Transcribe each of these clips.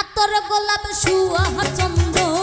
আতর গোলাপ শুয়া চন্দ্র।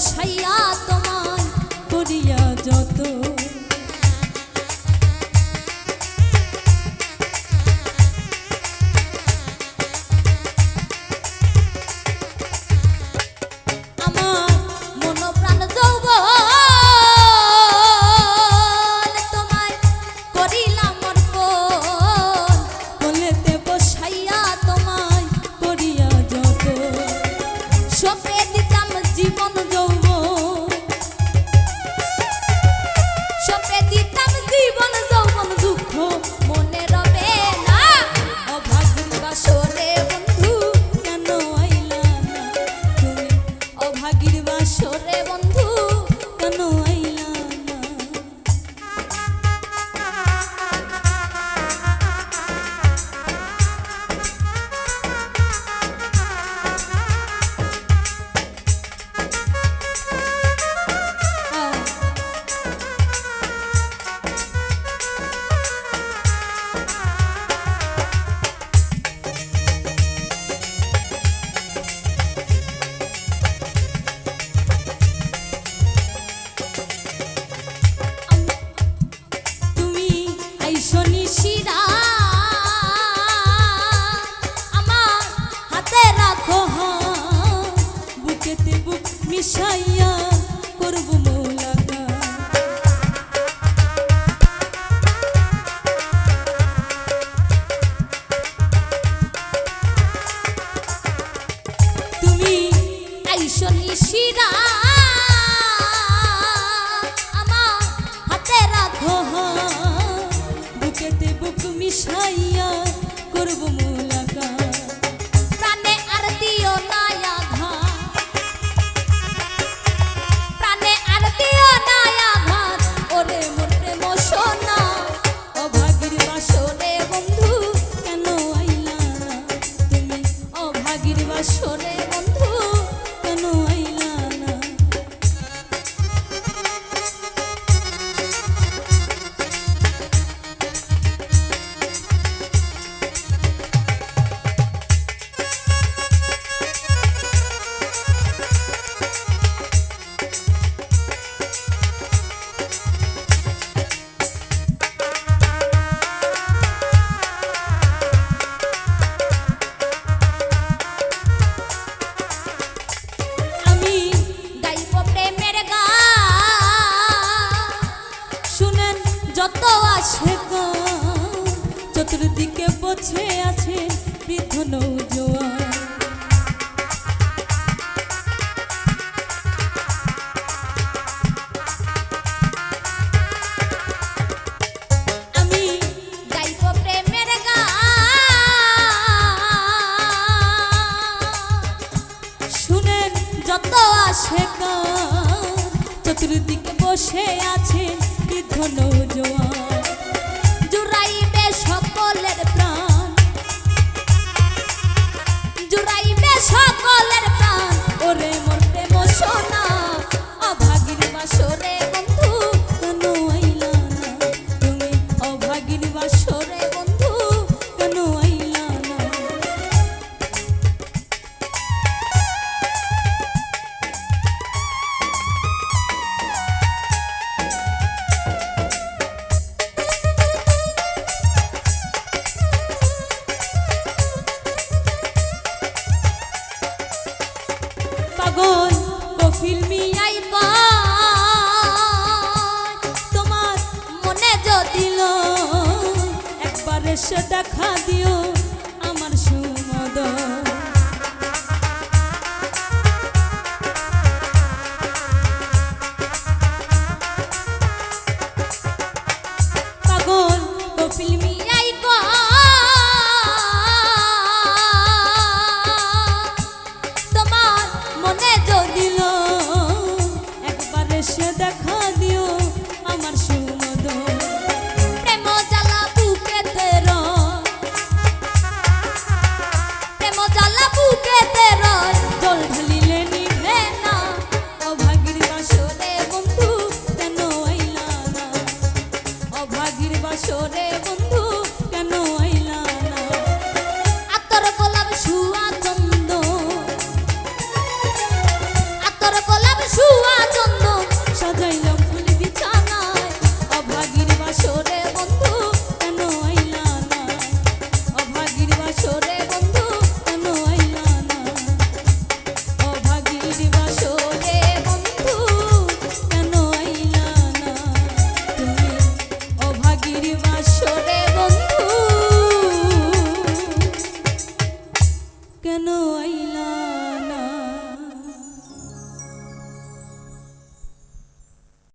সাইয়া তোমায় করিয়া যত মিশাইয়া করব মোলাকা তুমি আইসো হাতে রাখো বুকেতে বুক মিশা বসে আছে বৃদ্ধ নৌজোয়া যত চতুর্দিকে বসে আছে বৃদ্ধ নৌজোয়া এসে দেখা দিও। Who